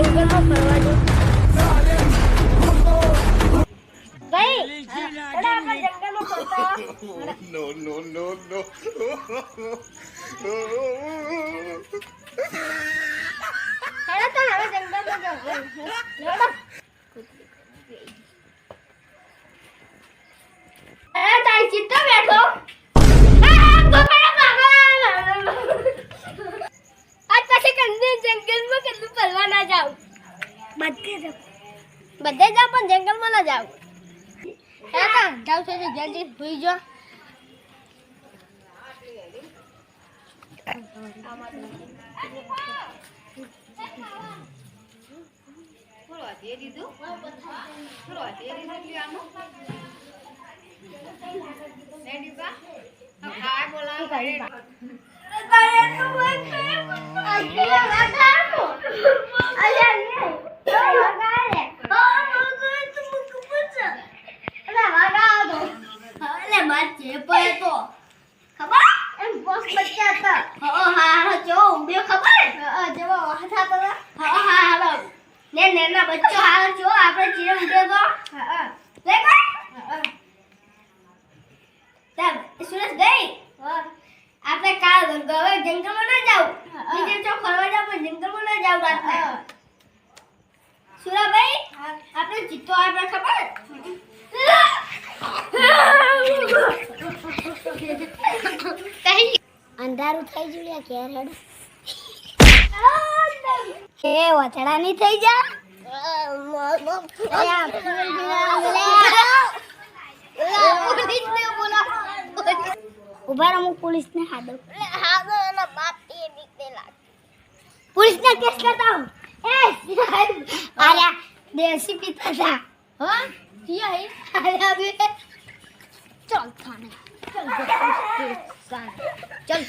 ફરવા જો ભાઈ હેડો આપણે જંગલમાં ફરતા no, no, no, no. હેડો તો હવે જંગલમાં જાઓ. જંગલમાં કેટલું ફરવા ના જાવ બધે જાવ બધે જાવ પણ જંગલમાં ના જાવ હે કા જાવ છો તો જલ્દી સુઈ જો બચ્ચો હાલ જો આપણે ચીરે ઉડ્યો તો. લે ચાલ સુરેશ ગઈ? આપણે કાલ હવે જંગલમાં ના જાવ બીજે તો ફરવા જાવ પણ જંગલમાં ના જાવ રાત્રે. સુરાભાઈ આપણે જીતો આપણે ખબર? અંધારું થઈ જુલ્યા ક્યારે હેડ. એ વચડા નહીં થઈ જા. ઊભા રમું પોલીસ ને હાદો પોલીસ ને કેસ કરતા હું એ આર્યા દેશી પિતા થા હા? હે આર્યા બે. ચલ થાને. ચલ. ચલ